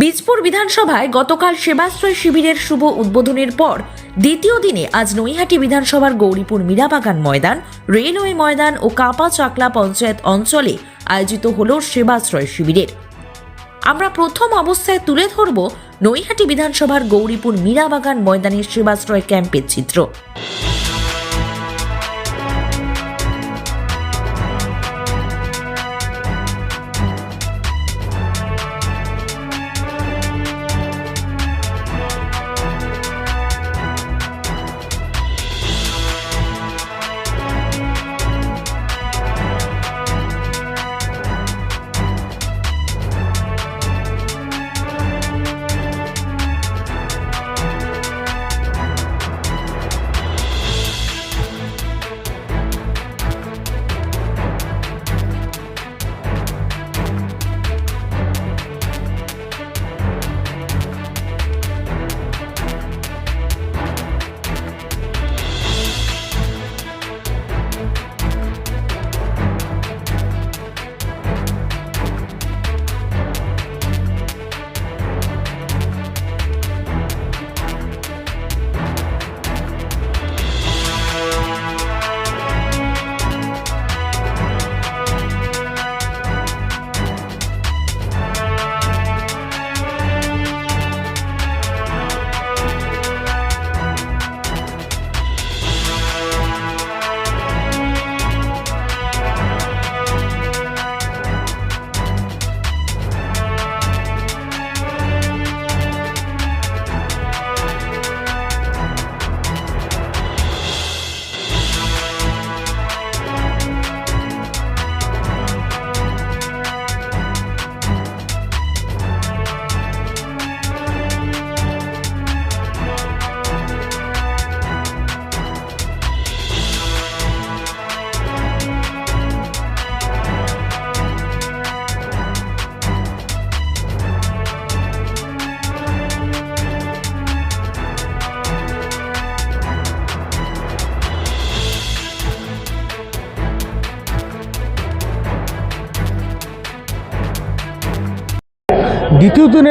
বীজপুর বিধানসভায় গতকাল সেবাশ্রয় শিবিরের শুভ উদ্বোধনের পর দ্বিতীয় দিনে আজ নৈহাটি বিধানসভার গৌরীপুর মীরাবাগান ময়দান, রেলওয়ে ময়দান ও কাপা চাকলা পঞ্চায়েত অঞ্চলে আয়োজিত হল সেবাশ্রয় শিবিরের। আমরা প্রথম অবস্থায় তুলে ধরব নৈহাটি বিধানসভার গৌরীপুর মীরাবাগান ময়দানের সেবাশ্রয় ক্যাম্পের চিত্র।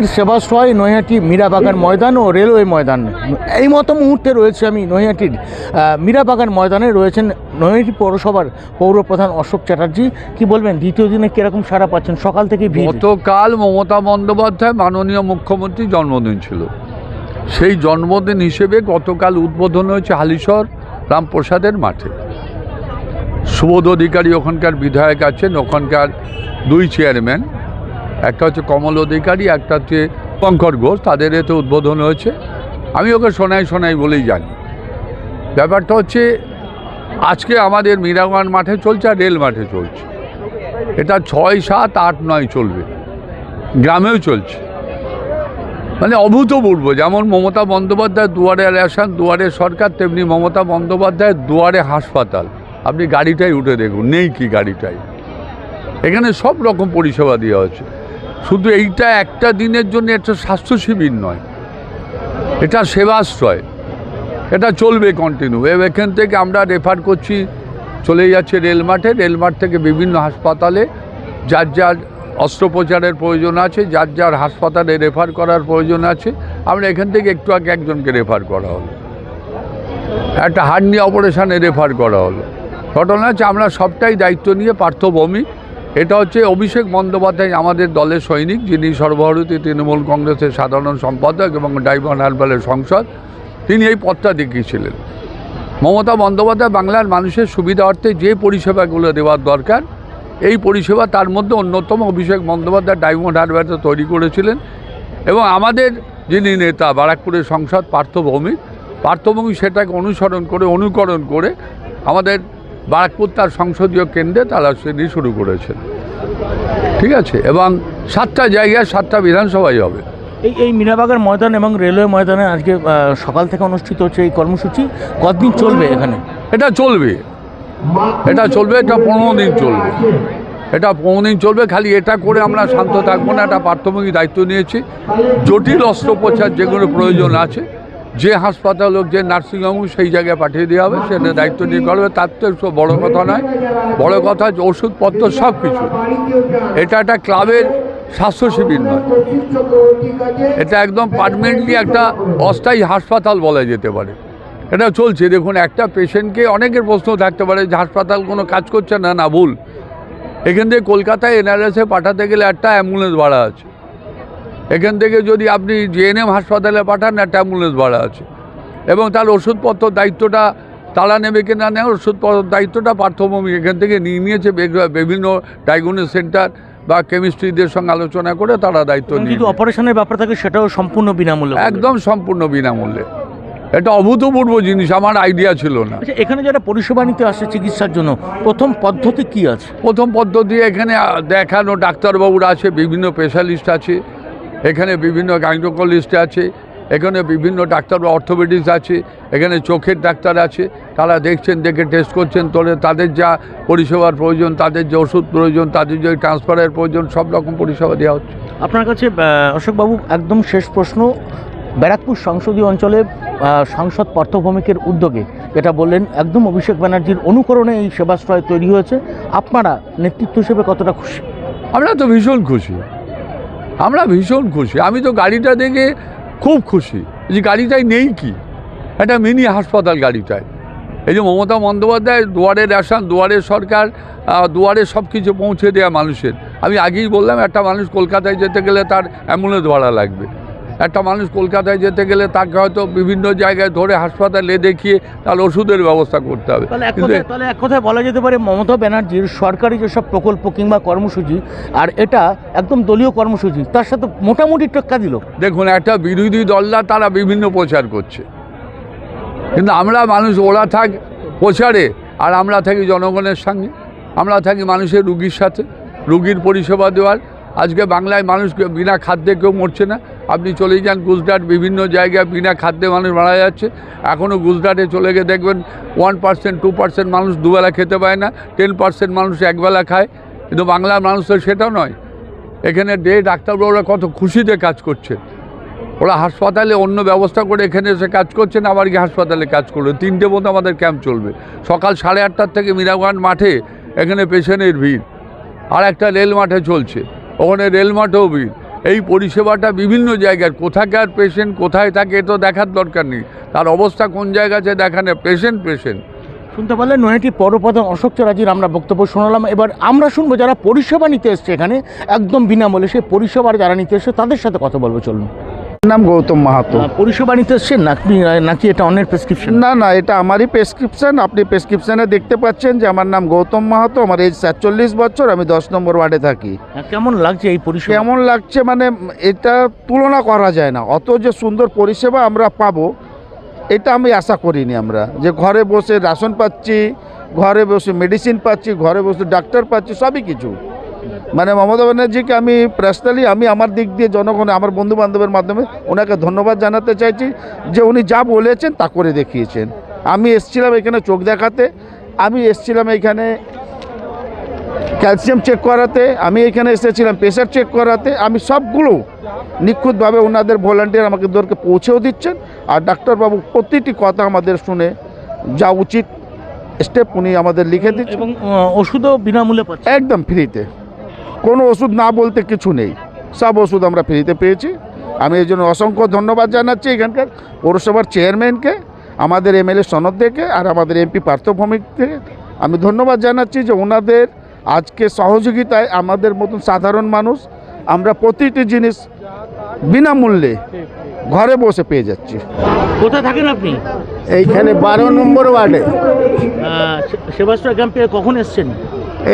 দিনের সেবাশ্রয় নৈহাটি মীরাবাগান ময়দান ও রেলওয়ে ময়দান। এই মতো মুহূর্তে রয়েছে আমি নৈহাটির মীরাবাগান ময়দানে রয়েছেন নৈহাটি পৌরসভার পৌরপ্রধান অশোক চ্যাটার্জি। কি বলবেন, দ্বিতীয় দিনে কীরকম সারা পাচ্ছেন? সকাল থেকে গতকাল মমতা বন্দ্যোপাধ্যায় মাননীয় মুখ্যমন্ত্রীর জন্মদিন ছিল। সেই জন্মদিন হিসেবে গতকাল উদ্বোধন হয়েছে হালিশহর রামপ্রসাদের মাঠে। সুবোধ অধিকারী ওখানকার বিধায়ক আছেন, ওখানকার দুই চেয়ারম্যান। একটা হচ্ছে কমল অধিকারী, একটা হচ্ছে পঙ্কর ঘোষ, তাদের এতে উদ্বোধন হয়েছে। আমি ওকে শোনাই শোনাই বলেই জানি। ব্যাপারটা হচ্ছে, আজকে আমাদের মীরাবাগান মাঠে চলছে আর রেল মাঠে চলছে। এটা ছয় সাত আট নয় চলবে। গ্রামেও চলছে। মানে অভূতপূর্ব, যেমন মমতা বন্দ্যোপাধ্যায় দুয়ারে রেশন দুয়ারে সরকার, তেমনি মমতা বন্দ্যোপাধ্যায় দুয়ারে হাসপাতাল। আপনি গাড়িটাই উঠে দেখুন, নেই কি গাড়িটাই। এখানে সব রকম পরিষেবা দেওয়া হচ্ছে শুধু এইটা একটা দিনের জন্য একটা স্বাস্থ্য শিবির নয়, এটা সেবাশ্রয়, এটা চলবে কন্টিনিউ এখান থেকে আমরা রেফার করছি, চলে যাচ্ছে রেল মাঠে রেল মাঠ থেকে বিভিন্ন হাসপাতালে, যার যার অস্ত্রোপচারের প্রয়োজন আছে, যার যার হাসপাতালে রেফার করার প্রয়োজন আছে, আমরা এখান থেকে একটু আগে একজনকে রেফার করা হলো। একটা হার্নি অপারেশানে রেফার করা হলো। ঘটনা হচ্ছে আমরা সবটাই দায়িত্ব নিয়ে পার্থভূমি এটা হচ্ছে অভিষেক বন্দ্যোপাধ্যায়, আমাদের দলের সৈনিক, যিনি সর্বভারতীয় তৃণমূল কংগ্রেসের সাধারণ সম্পাদক এবং ডাইমন্ড হারবালের সংসদ। তিনি এই পথটা দেখিয়েছিলেন। মমতা বন্দ্যোপাধ্যায় বাংলার মানুষের সুবিধার্থে যে পরিষেবাগুলো দেওয়ার দরকার, এই পরিষেবা তার মধ্যে অন্যতম অভিষেক বন্দ্যোপাধ্যায় ডায়মন্ড হারবারটা তৈরি করেছিলেন এবং আমাদের যিনি নেতা, বারাকপুরের সংসদ পার্থভৌমিক পার্থভৌমিক সেটাকে অনুসরণ করে, অনুকরণ করে আমাদের বারাকপুর তার সংসদীয় কেন্দ্রে তারা তিনি শুরু করেছেন। ঠিক আছে? এবং সাতটা জায়গায় সাতটা বিধানসভাই হবে। এই এই মীরাবাগান ময়দান এবং রেলওয়ে ময়দানে আজকে সকাল থেকে অনুষ্ঠিত হচ্ছে এই কর্মসূচি। কতদিন চলবে এখানে? এটা চলবে। এটা চলবে এটা পনেরো দিন চলবে। এটা পনেরো দিন চলবে খালি এটা করে আমরা শান্ত থাকব না এটা প্রাথমিক দায়িত্ব নিয়েছি। জটিল অস্ত্রোপচার যেগুলো প্রয়োজন আছে যে হাসপাতাল হোক, যে নার্সিংহোম, সেই জায়গায় পাঠিয়ে দেওয়া হবে, সেটা দায়িত্ব নিয়ে করবে তার তো সব বড়ো কথা নয়। বড় কথা হচ্ছে ওষুধপত্র সব কিছু। এটা একটা ক্লাবের স্বাস্থ্য শিবির নয়। এটা একদম পারমানেন্টলি একটা অস্থায়ী হাসপাতাল বলা যেতে পারে। এটা চলছে। দেখুন, একটা পেশেন্টকে অনেকের প্রশ্ন থাকতে পারে যে হাসপাতাল কোনো কাজ করছে? না না, ভুল। এখান থেকে কলকাতায় এনআরএসে পাঠাতে গেলে একটা অ্যাম্বুলেন্স ভাড়া আছে। এখান থেকে যদি আপনি জেএনএম হাসপাতালে পাঠান একটা অ্যাম্বুলেন্স ভাড়া আছে। এবং তার ওষুধপত্র দায়িত্বটা তারা নেবে কি না নেয় ওষুধপত্র দায়িত্বটা পার্থভূমি এখান থেকে নিয়ে নিয়েছে। বিভিন্ন ডায়াগনোস সেন্টার বা কেমিস্ট্রিদের সঙ্গে আলোচনা করে তারা দায়িত্ব নিয়ে অপারেশনের ব্যাপার থাকে সেটাও সম্পূর্ণ বিনামূল্যে একদম সম্পূর্ণ বিনামূল্যে। এটা অভূতপূর্ব জিনিস আমার আইডিয়া ছিল না। আচ্ছা এখানে যারা পরিষেবা নিতে আসে চিকিৎসার জন্য প্রথম পদ্ধতি কি আছে? প্রথম পদ্ধতি এখানে দেখানো ডাক্তারবাবুরা আছে বিভিন্ন স্পেশালিস্ট আছে। এখানে বিভিন্ন গাইনোকোলজিস্ট আছে এখানে বিভিন্ন ডাক্তার অর্থোপেডিক্স আছে এখানে চোখের ডাক্তার আছে তারা দেখছেন দেখে টেস্ট করছেন তোলে তাদের যা পরিষেবার প্রয়োজন তাদের যে ওষুধ প্রয়োজন তাদের যে ট্রান্সফারের প্রয়োজন সব রকম পরিষেবা দেওয়া হচ্ছে। আপনার কাছে অশোকবাবু একদম শেষ প্রশ্ন। ব্যারাকপুর সংসদীয় অঞ্চলে সাংসদ পার্থভৌমিকের উদ্যোগে যেটা বললেন একদম অভিষেক ব্যানার্জির অনুকরণে এই সেবাশ্রয় তৈরি হয়েছে। আপনারা নেতৃত্ব হিসেবে কতটা খুশি? আমরা তো ভীষণ খুশি। আমরা ভীষণ খুশি। আমি তো গাড়িটা দেখে খুব খুশি। যে গাড়িটাই নেই কি? একটা মিনি হাসপাতাল গাড়িটায়। এই যে মমতা বন্দ্যোপাধ্যায় দুয়ারে রেশন, দুয়ারে সরকার দুয়ারে সব কিছু পৌঁছে দেয়া মানুষের। আমি আগেই বললাম, একটা মানুষ কলকাতায় যেতে গেলে তার অ্যাম্বুলেন্স ভাড়া লাগবে। একটা মানুষ কলকাতায় যেতে গেলে তাকে হয়তো বিভিন্ন জায়গায় ধরে হাসপাতালে দেখিয়ে তার ওষুধের ব্যবস্থা করতে হবে। তাহলে এক কথায় তাহলে এক কথায় বলা যেতে পারে মমতা ব্যানার্জির সরকারি যেসব প্রকল্প কিংবা কর্মসূচি আর এটা একদম দলীয় কর্মসূচি তার সাথে মোটামুটি টক্কা দিল। দেখুন একটা বিরোধী দলরা তারা বিভিন্ন প্রচার করছে। কিন্তু আমরা মানুষ ওরা থাক প্রচারে আর আমরা থাকি জনগণের সঙ্গে। আমরা থাকি মানুষের রুগীর সাথে রুগীর পরিষেবা দেওয়ার আজকে বাংলায় মানুষ বিনা খাদ্যে কেউ মরছে না। আপনি চলে যান গুজরাট, বিভিন্ন জায়গায় বিনা খাদ্যে মানুষ মারা যাচ্ছে। এখনও গুজরাটে চলে গিয়ে দেখবেন ওয়ান পার্সেন্ট টু পার্সেন্ট মানুষ দুবেলা খেতে পায় না টেন পার্সেন্ট মানুষ একবেলা খায়। কিন্তু বাংলার মানুষ তো সেটা নয়। এখানে ডে ডাক্তারবাবুরা কত খুশিতে কাজ করছে। ওরা হাসপাতালে অন্য ব্যবস্থা করে এখানে এসে কাজ করছেন আবার গিয়ে হাসপাতালে কাজ করবে। তিনটে মতো আমাদের ক্যাম্প চলবে। সকাল সাড়ে আটটার থেকে মিরাগঞ্জ মাঠে এখানে পেশেন্টের ভিড়। আর একটা রেল মাঠে চলছে। ওখানে রেল মাঠেও ভিড় এই পরিষেবাটা বিভিন্ন জায়গার কোথাকার পেশেন্ট কোথায় থাকে এ তো দেখার দরকার নেই। তার অবস্থা কোন জায়গাতে দেখানে পেশেন্ট পেশেন্ট শুনতে পারলে নয়টি পৌরপ্রধান অশোক চ্যাটার্জির আমরা বক্তব্য শোনালাম। এবার আমরা শুনব যারা পরিষেবা নিতে এসছে এখানে, একদম বিনামূল্যে সেই পরিষেবার যারা নিতে এসছে, তাদের সাথে কথা বলব, চলুন। নাম গৌতম মাহাতো। পরিষেবা নিতে এসছেন? নাকি নাকি এটা অন্যের প্রেসক্রিপশন না না এটা আমারই প্রেসক্রিপশন আপনি প্রেসক্রিপশনে দেখতে পাচ্ছেন যে আমার নাম গৌতম মাহাতো। আমার এজ সাতচল্লিশ বছর আমি দশ নম্বর ওয়ার্ডে থাকি। কেমন লাগছে এই পরিষেবা? কেমন লাগছে মানে এটা তুলনা করা যায় না। অত যে সুন্দর পরিষেবা আমরা পাবো এটা আমি আশা করিনি আমরা। যে ঘরে বসে রাশন পাচ্ছি ঘরে বসে মেডিসিন পাচ্ছি ঘরে বসে ডাক্তার পাচ্ছি সবই কিছু। মানে মমতা ব্যানার্জিকে আমি পার্সোনালি আমি আমার দিক দিয়ে জনগণ আমার বন্ধু বান্ধবের মাধ্যমে ওনাকে ধন্যবাদ জানাতে চাইছি যে উনি যা বলেছেন তা করে দেখিয়েছেন। আমি এসছিলাম এখানে চোখ দেখাতে আমি এসছিলাম এখানে ক্যালসিয়াম চেক করাতে আমি এখানে এসেছিলাম প্রেশার চেক করাতে আমি সবগুলো নিখুঁতভাবে ওনাদের ভলান্টিয়ার আমাকে দরকে পৌঁছেও দিচ্ছেন আর ডাক্তারবাবু প্রতিটি কথা আমাদের শুনে যা উচিত স্টেপ উনি আমাদের লিখে দিচ্ছেন। এবং ওষুধও বিনামূল্যে একদম ফ্রিতে কোনো ওষুধ না বলতে কিছু নেই। সব ওষুধ আমরা ফ্রিতে পেয়েছি। আমি এই জন্য অসংখ্য ধন্যবাদ জানাচ্ছি এখানকার পৌরসভার চেয়ারম্যানকে আমাদের এমএলএ সনদ থেকে আর আমাদের এমপি পার্থভৌমিক থেকে আমি ধন্যবাদ জানাচ্ছি যে ওনাদের আজকে সহযোগিতায় আমাদের মতন সাধারণ মানুষ আমরা প্রতিটি জিনিস বিনামূল্যে ঘরে বসে পেয়ে যাচ্ছি। কোথায় থাকেন আপনি? এইখানে বারো নম্বর ওয়ার্ডে। সেবাশ্রয় ক্যাম্পে কখন এসছেন?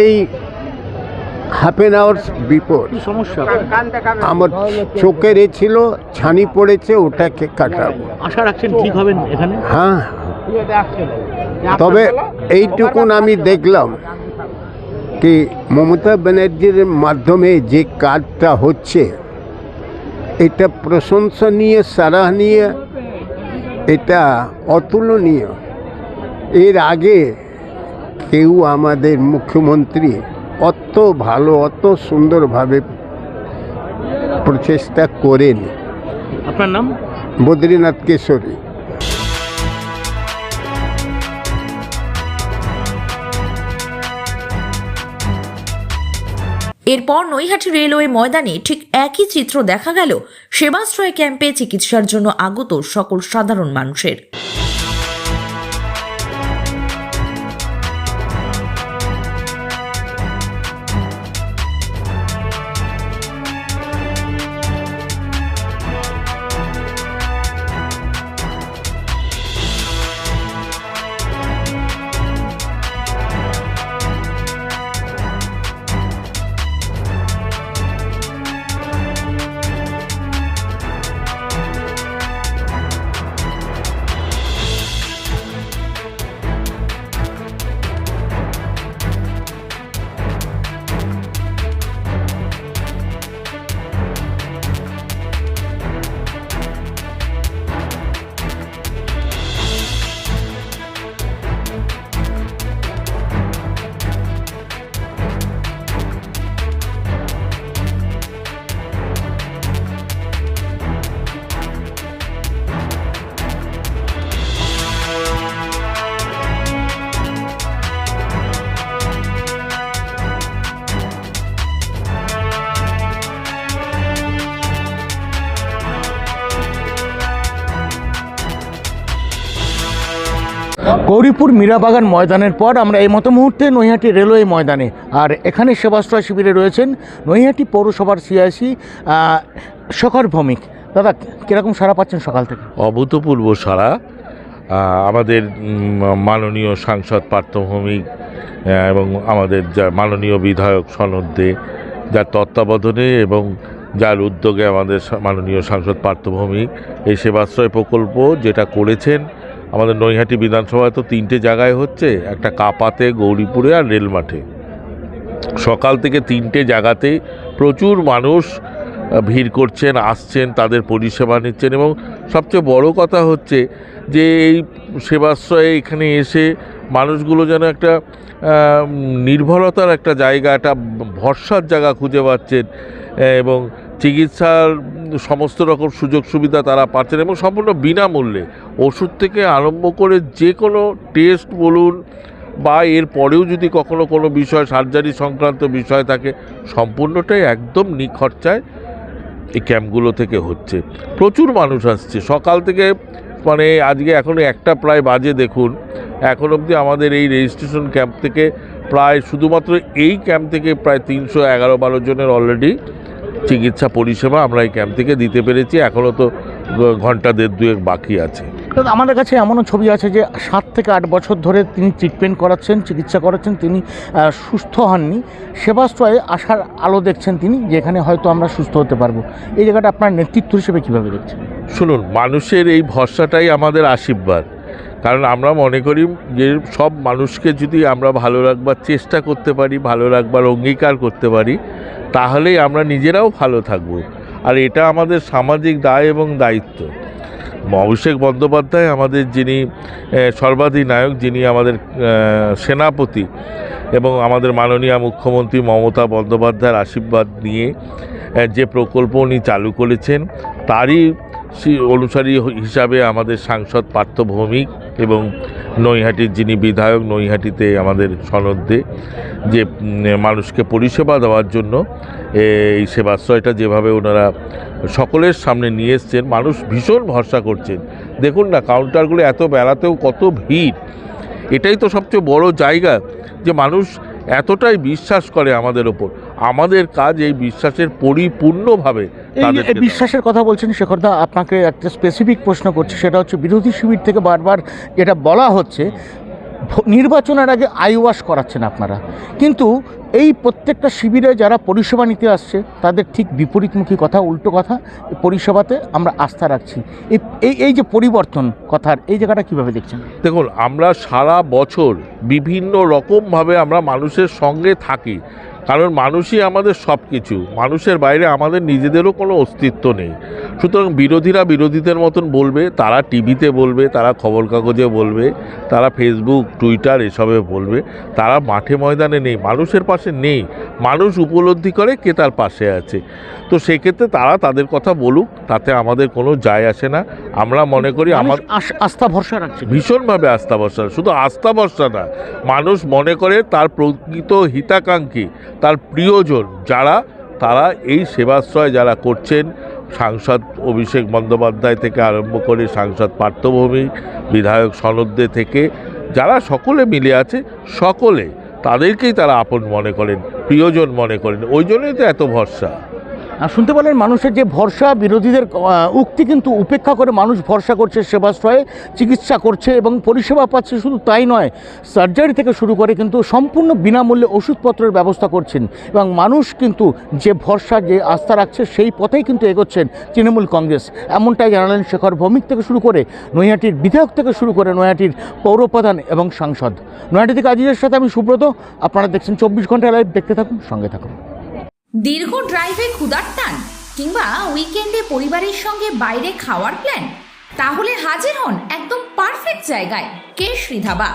এই হাফ এন আওয়ার্স বিফোর সমস্যা? আমার চোখের এ ছিল ছানি পড়েছে ওটাকে কাটাবো। আশা রাখছেন ঠিক হবেন এখানে? হ্যাঁ। তবে এইটুকুন আমি দেখলাম কি মমতা ব্যানার্জির মাধ্যমে যে কাজটা হচ্ছে এটা প্রশংসনীয় সারাহনীয় এটা অতুলনীয়। এর আগে কেউ আমাদের মুখ্যমন্ত্রী অত ভালো অত সুন্দরভাবে প্রচেষ্টা করেন। আপনার নাম? বদ্রীনাথ কেশরী। এরপর নৈহাটি রেলওয়ে ময়দানে ঠিক একই চিত্র দেখা গেল সেবাশ্রয় ক্যাম্পে চিকিৎসার জন্য আগত সকল সাধারণ মানুষের। গৌরীপুর মীরাবাগান ময়দানের পর আমরা এই মতো মুহূর্তে নৈহাটি রেলওয়ে ময়দানে। আর এখানে সেবাশ্রয় শিবিরে রয়েছেন নৈহাটি পৌরসভার সিআইসি শেখর ভৌমিক। দাদা, কীরকম সারা পাচ্ছেন সকাল থেকে? অভূতপূর্ব সারা আমাদের মাননীয় সাংসদ পার্থভৌমিক এবং আমাদের যা মাননীয় বিধায়ক সনদ দে যার তত্ত্বাবধানে এবং যার উদ্যোগে আমাদের মাননীয় সাংসদ পার্থভৌমিক এই সেবাশ্রয় প্রকল্প যেটা করেছেন আমাদের নৈহাটি বিধানসভায় তো তিনটে জায়গায় হচ্ছে, একটা কাপাতে, গৌরীপুরে আর রেল মাঠে সকাল থেকে তিনটে জায়গাতে প্রচুর মানুষ ভিড় করছেন, আসছেন, তাদের পরিষেবা নিচ্ছেন এবং সবচেয়ে বড় কথা হচ্ছে যে এই সেবাশ্রয়ে এখানে এসে মানুষগুলো যেন একটা নির্ভরতার একটা জায়গা একটা ভরসার জায়গা খুঁজে পাচ্ছেন এবং চিকিৎসার সমস্ত রকম সুযোগ সুবিধা তারা পাচ্ছেন এবং সম্পূর্ণ বিনামূল্যে। ওষুধ থেকে আরম্ভ করে যে কোনো টেস্ট বলুন বা এর পরেও যদি কখনো কোনো বিষয়, সার্জারি সংক্রান্ত বিষয় থাকে, সম্পূর্ণটাই একদম নিখরচায় এই ক্যাম্পগুলো থেকে হচ্ছে। প্রচুর মানুষ আসছে। সকাল থেকে মানে আজকে এখনও একটা প্রায় বাজে দেখুন। এখন অবধি আমাদের এই রেজিস্ট্রেশন ক্যাম্প থেকে প্রায় শুধুমাত্র এই ক্যাম্প থেকে প্রায় তিনশো এগারো বারো জনের অলরেডি চিকিৎসা পরিষেবা আমরা এই ক্যাম্প থেকে দিতে পেরেছি। এখনও তো ঘণ্টা দেড় দুয়েক বাকি আছে। আমাদের কাছে এমনও ছবি আছে যে সাত থেকে আট বছর ধরে তিনি ট্রিটমেন্ট করাচ্ছেন চিকিৎসা করাচ্ছেন তিনি সুস্থ হননি। সেবাশ্রয়ে আসার আলো দেখছেন তিনি যেখানে হয়তো আমরা সুস্থ হতে পারব। এই জায়গাটা আপনার নেতৃত্ব হিসেবে কীভাবে দেখছেন? শুনুন মানুষের এই ভরসাটাই আমাদের আশীর্বাদ। কারণ আমরা মনে করি যে সব মানুষকে যদি আমরা ভালো রাখবার চেষ্টা করতে পারি, ভালো রাখবার অঙ্গীকার করতে পারি, তাহলেই আমরা নিজেরাও ভালো থাকব। আর এটা আমাদের সামাজিক দায় এবং দায়িত্ব। অভিষেক বন্দ্যোপাধ্যায় আমাদের যিনি সর্বাধিনায়ক, যিনি আমাদের সেনাপতি এবং আমাদের মাননীয় মুখ্যমন্ত্রী মমতা বন্দ্যোপাধ্যায়ের আশীর্বাদ নিয়ে যে প্রকল্প উনি চালু করেছেন, তারই অনুসারী হিসাবে আমাদের সাংসদ পার্থ ভৌমিক এবং নৈহাটির যিনি বিধায়ক, নৈহাটিতে আমাদের সনদে যে মানুষকে পরিষেবা দেওয়ার জন্য এই সেবাশ্রয়টা যেভাবে ওনারা সকলের সামনে নিয়ে এসছেন, মানুষ ভীষণ ভরসা করছেন। দেখুন না, কাউন্টারগুলো এত বেড়াতেও কত ভিড়। এটাই তো সবচেয়ে বড় জায়গা যে মানুষ এতটাই বিশ্বাস করে আমাদের ওপর। আমাদের কাজ এই বিশ্বাসের পরিপূর্ণভাবে এই বিশ্বাসের কথা বলছেন শেখরদা আপনাকে একটা স্পেসিফিক প্রশ্ন করছি সেটা হচ্ছে বিরোধী শিবির থেকে বারবার যেটা বলা হচ্ছে নির্বাচনের আগে আই ওয়াশ করাচ্ছেন আপনারা। কিন্তু এই প্রত্যেকটা শিবিরে যারা পরিষেবা নিতে আসছে তাদের ঠিক বিপরীতমুখী কথা উল্টো কথা পরিষেবাতে আমরা আস্থা রাখছি। এই এই এই যে পরিবর্তন কথার এই জায়গাটা কীভাবে দেখছেন? দেখুন আমরা সারা বছর বিভিন্ন রকমভাবে আমরা মানুষের সঙ্গে থাকি। কারণ মানুষই আমাদের সব কিছু মানুষের বাইরে আমাদের নিজেদেরও কোনো অস্তিত্ব নেই। সুতরাং বিরোধীরা বিরোধীদের মতন বলবে তারা টিভিতে বলবে তারা খবর কাগজে বলবে তারা ফেসবুক টুইটার এসবে বলবে তারা মাঠে ময়দানে নেই মানুষের পাশে নেই। মানুষ উপলব্ধি করে কে তার পাশে আছে। তো সেক্ষেত্রে তারা তাদের কথা বলুক তাতে আমাদের কোনো যায় আসে না। আমরা মনে করি আমার আস্থা ভরসা রাখছে। ভীষণভাবে আস্থা ভরসা। শুধু আস্থা ভরসা না মানুষ মনে করে তার প্রকৃত হিতাকাঙ্ক্ষী। তার প্রিয়জন যারা, তারা এই সেবাশ্রয় যারা করছেন, সাংসদ অভিষেক বন্দ্যোপাধ্যায় থেকে আরম্ভ করে সাংসদ পার্থভূমি, বিধায়ক সনদ্দে থেকে, যারা সকলে মিলে আছে, সকলে তাদেরকেই তারা আপন মনে করেন, প্রিয়জন মনে করেন। ওই জন্যই তো এত ভরসা। শুনতে পারলেন মানুষের যে ভরসা, বিরোধীদের উক্তি কিন্তু উপেক্ষা করে মানুষ ভরসা করছে, সেবাশ্রয়ে চিকিৎসা করছে এবং পরিষেবা পাচ্ছে। শুধু তাই নয়, সার্জারি থেকে শুরু করে কিন্তু সম্পূর্ণ বিনামূল্যে ওষুধপত্রের ব্যবস্থা করছেন এবং মানুষ কিন্তু যে ভরসা, যে আস্থা রাখছে, সেই পথেই কিন্তু এগোচ্ছেন তৃণমূল কংগ্রেস। এমনটাই জানালেন শেখর ভৌমিক থেকে শুরু করে নৈহাটির বিধায়ক থেকে শুরু করে নৈহাটির পৌরপ্রধান এবং সাংসদ। নৈহাটি থেকে আজিজের সাথে আমি সুব্রত। আপনারা দেখছেন চব্বিশ ঘণ্টা লাইভ দেখতে থাকুন, সঙ্গে থাকুন। দীর্ঘ ড্রাইভে ক্ষুধার টান কিংবা উইকেন্ডে পরিবারের সঙ্গে বাইরে খাওয়ার প্ল্যান তাহলে হাজির হন একদম পারফেক্ট জায়গায় কেশরী ধাবা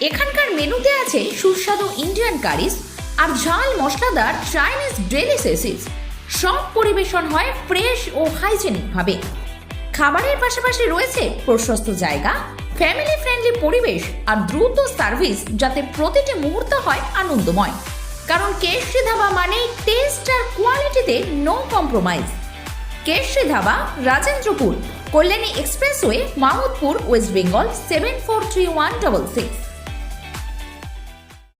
এখানকার মেনুতে আছে সুস্বাদু ইন্ডিয়ান কারিজ আর ঝাল মশলাদার চাইনিজ ডেলিসেসিস সব পরিবেশন হয় ফ্রেশ ও হাইজেনিক ভাবে। খাবারের পাশাপাশি রয়েছে প্রশস্ত জায়গা ফ্যামিলি ফ্রেন্ডলি পরিবেশ আর দ্রুত সার্ভিস যাতে প্রতিটি মুহূর্ত হয় আনন্দময়। কারণ কেশরি ধাবা মানে টেস্ট আর কোয়ালিটিতে no compromise Keshari dhaba Rajendrapur, Kalyani expressway Mahmudpur West Bengal seven four three one double six